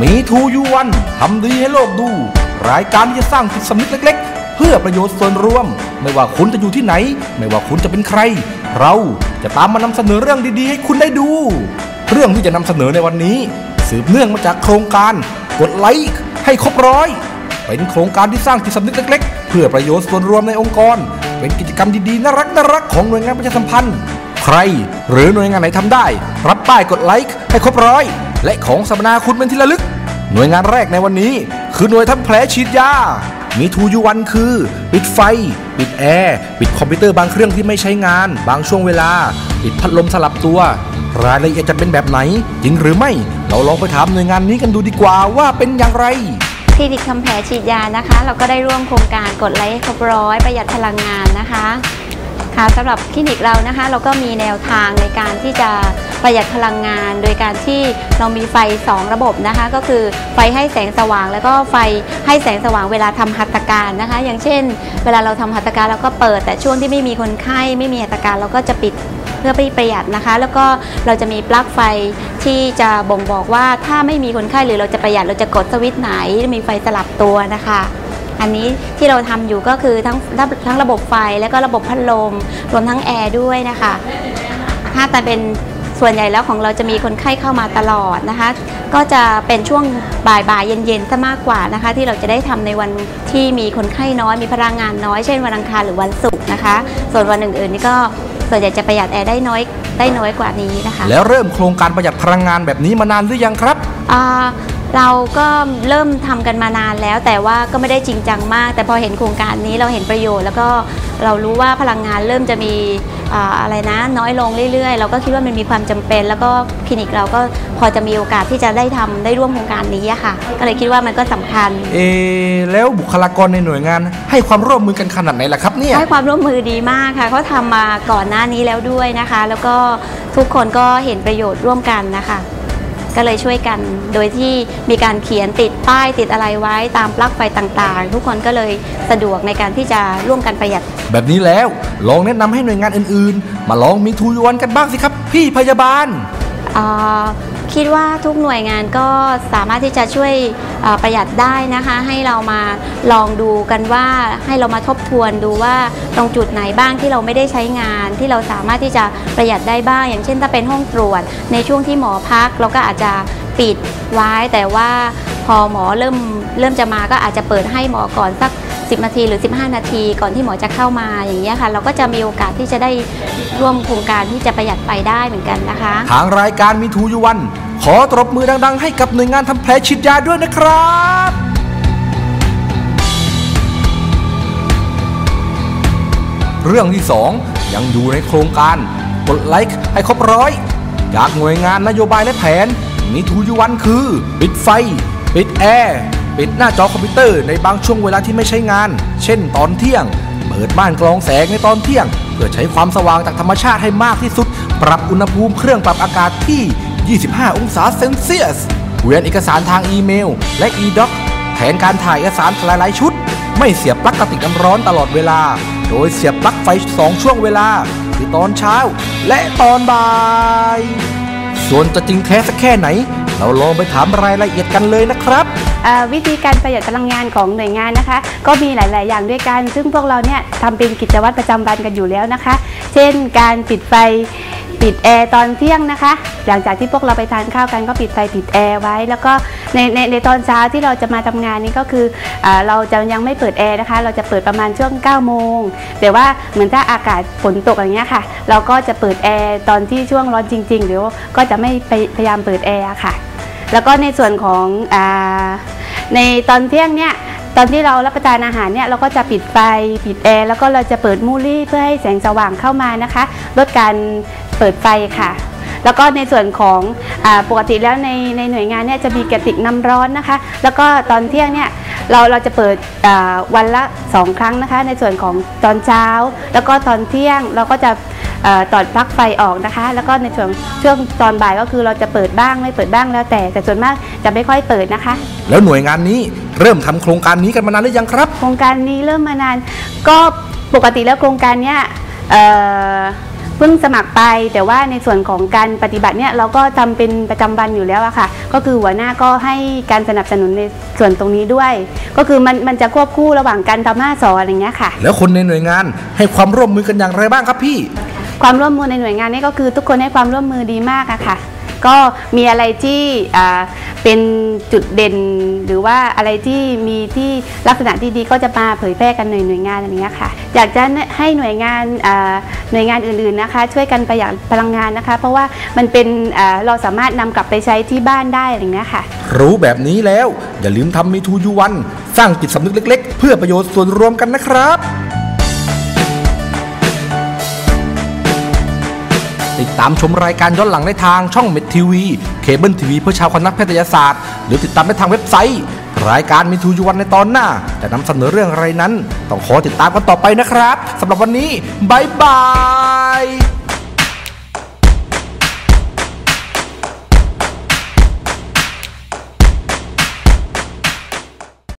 มีทูยูวันทำดีให้โลกดู รายการที่จะสร้างจิตสำนึกเล็ก ๆ เพื่อประโยชน์ส่วนรวม ไม่ว่าคุณจะอยู่ที่ไหน ไม่ว่าคุณจะเป็นใคร เราจะตามมานำเสนอเรื่องดีๆ ให้คุณได้ดู เรื่องที่จะนำเสนอในวันนี้ สืบเนื่องมาจากโครงการ กดไลค์ให้ครบร้อย เป็นโครงการที่สร้างจิตสำนึกเล็ก ๆ เพื่อประโยชน์ส่วนรวมในองค์กร เป็นกิจกรรมดีๆน่ารักน่ารักของหน่วยงานประชาสัมพันธ์ ใคร หรือหน่วยงานไหนทำได้ รับป้ายกดไลค์ให้ครบร้อย และของสัมมนาคุณเป็นที่ระลึก หน่วยงานแรกในวันนี้ คือหน่วยทำแผลฉีดยา มีทูยูวันคือ ปิดไฟ ปิดแอร์ ปิดคอมพิวเตอร์บางเครื่องที่ไม่ใช้งาน บางช่วงเวลา ปิดพัดลมสลับตัว รายละเอียดจะเป็นแบบไหน จริงหรือไม่ เราลองไปถามหน่วยงานนี้กันดูดีกว่าว่าเป็นอย่างไรคลินิกทำแผลฉีดยานะคะ เราก็ได้ร่วมโครงการกดไลค์ครบร้อยประหยัดพลังงานนะคะ ค่ะสำหรับคลินิกเรานะคะ เราก็มีแนวทางในการที่จะประหยัดพลังงาน โดยการที่เรามีไฟ 2 ระบบนะคะ ก็คือไฟให้แสงสว่าง แล้วก็ไฟให้แสงสว่างเวลาทำหัตถการนะคะ อย่างเช่น เวลาเราทำหัตถการเราก็เปิด แต่ช่วงที่ไม่มีคนไข้ไม่มีหัตถการเราก็จะปิดเพื่อประหยัดนะคะ แล้วก็เราจะมีปลั๊กไฟที่จะบ่งบอกว่าถ้าไม่มีคนไข้หรือเราจะประหยัดเราจะกดสวิตช์ไหนมีไฟสลับตัวนะคะ อันนี้ที่เราทำอยู่ก็คือทั้งทั้งระบบไฟแล้วก็ระบบพัดลมรวมทั้งแอร์ด้วยนะคะถ้าแต่เป็นส่วนใหญ่แล้วของเราจะมีคนไข้เข้ามาตลอดนะคะ ก็จะเป็นช่วงบ่ายบ่ายๆเย็นๆซะมากกว่านะคะ ที่เราจะได้ทำในวันที่มีคนไข้น้อยมีพลังงานน้อยเช่นวันอังคารหรือวันศุกร์นะคะ ส่วนวันอื่นๆนี่ก็ส่วนใหญ่จะประหยัดแอร์ได้น้อยได้น้อยกว่านี้นะคะ แล้วเริ่มโครงการประหยัดพลังงานแบบนี้มานานหรือยังครับอ่า เราก็เริ่มทำกันมานานแล้ว แต่ว่าก็ไม่ได้จริงจังมาก แต่พอเห็นโครงการนี้เราเห็นประโยชน์ แล้วก็เรารู้ว่าพลังงานเริ่มจะมีอ่าอะไรนะ น้อยลงเรื่อยๆ เราก็คิดว่ามันมีความจำเป็น แล้วก็คลินิกเราก็พอจะมีโอกาสที่จะได้ทำได้ร่วมโครงการนี้อะค่ะ ก็เลยคิดว่ามันก็สำคัญ เอะแล้วบุคลากรในหน่วยงาน ให้ความร่วมมือกันขนาดไหนล่ะครับเนี่ยให้ความร่วมมือดีมากค่ะเขาทำมาก่อนหน้านี้แล้วด้วยนะคะ แล้วก็ทุกคนก็เห็นประโยชน์ร่วมกันนะคะ ก็เลยช่วยกัน โดยที่มีการเขียนติดป้ายติดอะไรไว้ตามปลั๊กไฟต่างๆ ทุกคนก็เลยสะดวกในการที่จะร่วมกันประหยัด แบบนี้แล้วลองแนะนำให้หน่วยงานอื่นๆ มาลองมีทูยูวันกันบ้างสิครับ พี่พยาบาลเอ่อ คิดว่าทุกหน่วยงานก็สามารถที่จะช่วยประหยัดได้นะคะ ให้เรามาลองดูกันว่าให้เรามาทบทวนดูว่าตรงจุดไหนบ้างที่เราไม่ได้ใช้งาน ที่เราสามารถที่จะประหยัดได้บ้าง อย่างเช่นถ้าเป็นห้องตรวจ ในช่วงที่หมอพักเราก็อาจจะปิดไว้แต่ว่าพอหมอเริ่มเริ่มจะมาก็อาจจะเปิดให้หมอก่อนสัก 10 นาทีหรือ 15 นาที ก่อนที่หมอจะเข้ามาอย่างนี้ยค่ะ เราก็จะมีโอกาสที่จะได้ร่วมโครงการที่จะประหยัดไฟได้เหมือนกันนะคะ ทางรายการมีทูยูวัน ขอตบมือดัง ๆ ให้กับหน่วยงานทำแผลฉีดยาด้วยนะครับเรื่องที่ 2 ยังอยู่ในโครงการกดไลค์ให้ครบร้อยจากหน่วยงานนโยบายและแผนมีทูยูวันคือ ปิดไฟ ปิดแอร์ ปิดหน้าจอคอมพิวเตอร์ในบางช่วงเวลาที่ไม่ใช้งาน เช่นตอนเที่ยง เปิดม่านกรองแสงในตอนเที่ยง เพื่อใช้ความสว่างจากธรรมชาติให้มากที่สุด ปรับอุณหภูมิเครื่องปรับอากาศที่ 25 องศาเซนเซียสเวียนเอกสารทางอีเมล และอีด็อกแทนการถ่ายเอกสารหลายๆชุด ไม่เสียบปลั๊กกระติกน้ำร้อนตลอดเวลา โดยเสียบปลั๊กไฟ2ช่วงเวลา คือตอนเช้าและตอนบ่าย ส่วนจะจริงแท้สักแค่ไหน เราลองไปถามรายละเอียดกันเลยนะครับวิธีการประหยัดพลังงานของหน่วยงานนะคะ ก็มีหลาย ๆ อย่างด้วยกัน ซึ่งพวกเราเนี่ยทำเป็นกิจวัตรประจำวันกันอยู่แล้วนะคะ เช่น การปิดไฟปิดแอร์ตอนเที่ยงนะคะ หลังจากที่พวกเราไปทานข้าวกันก็ปิดไฟปิดแอร์ไว้ แล้วก็ในในในตอนเช้าที่เราจะมาทำงานนี่ก็คืออเราจะยังไม่เปิดแอร์นะคะ เราจะเปิดประมาณช่วง9โมงแต่ว่าเหมือนถ้าอากาศฝนตกอย่างเงี้ยค่ะ เราก็จะเปิดแอร์ตอนที่ช่วงร้อนจริง ๆ หรือก็จะไม่พยายามเปิดแอร์ค่ะ แล้วก็ในส่วนของอในตอนเที่ยงเนี่ยตอนที่เรารับประทานอาหารเนี่ยเราก็จะปิดไฟปิดแอร์แล้วก็เราจะเปิดมูลี่เพื่อให้แสงสว่างเข้ามานะคะ ลดการเปิดไฟค่ะ แล้วก็ในส่วนของอปกติแล้วในในหน่วยงานเนี่ยจะมีกระติกน้ำร้อนนะคะ แล้วก็ตอนเที่ยงเนี่ยเราเราจะเปิดวันละ 2 ครั้งนะคะ ในส่วนของตอนเช้า แล้วก็ตอนเที่ยงเราก็จะ ตอดปลั๊กไฟออกนะคะ แล้วก็ในช่วงช่วงตอนบ่ายก็คือเราจะเปิดบ้างไม่เปิดบ้างแล้วแต่ แต่ส่วนมากจะไม่ค่อยเปิดนะคะ แล้วหน่วยงานนี้เริ่มทำโครงการนี้กันมานานหรือยังครับ โครงการนี้เริ่มมานาน ก็ปกติแล้วโครงการเนี้ยเอ่อเพิ่งสมัครไปแต่ว่าในส่วนของการปฏิบัติเนี่ยเราก็ทำเป็นประจำวันอยู่แล้วอะค่ะ ก็คือหัวหน้าก็ให้การสนับสนุนในส่วนตรงนี้ด้วย ก็คือมันมันจะควบคู่ระหว่างการทำหน้าสอนอะไรเงี้ยค่ะ แล้วคนในหน่วยงานให้ความร่วมมือกันอย่างไรบ้างครับพี่ ความร่วมมือในหน่วยงานนี่ก็คือทุกคนให้ความร่วมมือดีมากอะค่ะ ก็มีอะไรที่เป็นจุดเด่น หรือว่าอะไรที่มีที่ลักษณะที่ดีก็จะมาเผยแพร่กันในหน่วยงานอะไรเงี้ยค่ะ อยากจะให้หน่วยงานหน่วยงานอื่นๆนะคะ ช่วยกันประหยัดพลังงานนะคะ เพราะว่ามันเป็นเราสามารถนำกลับไปใช้ที่บ้านได้อะไรเงี้ยค่ะ รู้แบบนี้แล้วอย่าลืมทำมีทูยูวันสร้างจิตสำนึกเล็ก ๆ เพื่อประโยชน์ส่วนรวมกันนะครับ ติดตามชมรายการย้อนหลังได้ทางช่องเม็ดทีวีเคเบิลทีวีเพื่อชาวคณะแพทยศาสตร์ หรือติดตามได้ทางเว็บไซต์ รายการมีทูยูวันในตอนหน้า จะนำเสนอเรื่องอะไรนั้น ต้องขอติดตามกันต่อไปนะครับสำหรับวันนี้บายบาย